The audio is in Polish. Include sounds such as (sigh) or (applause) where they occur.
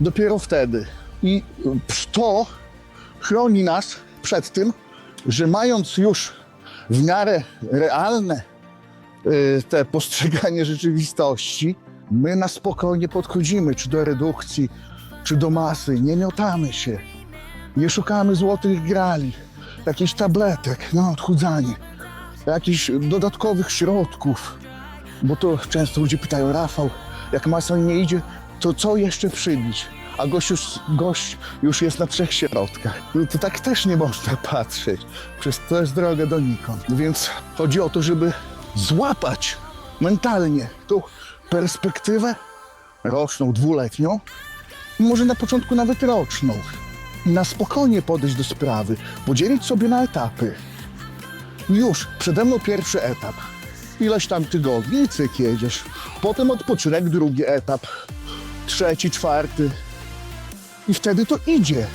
dopiero wtedy. I to chroni nas przed tym, że mając już w miarę realne y, te postrzeganie rzeczywistości, my na spokojnie podchodzimy, czy do redukcji, czy do masy, nie miotamy się, nie szukamy złotych grali, jakichś tabletek na odchudzanie, jakichś dodatkowych środków, bo to często ludzie pytają, Rafał, jak masa nie idzie, to co jeszcze przybić? A gość już, gość już jest na trzech środkach. No to tak też nie można (laughs) patrzeć. Przez to jest droga donikąd. Więc chodzi o to, żeby złapać mentalnie tą perspektywę roczną, dwuletnią, może na początku nawet roczną. Na spokojnie podejść do sprawy, podzielić sobie na etapy. Już przede mną pierwszy etap. Ileś tam tygodni, cyk jedziesz. Potem odpoczynek, drugi etap. Trzeci, czwarty. I wtedy to idzie.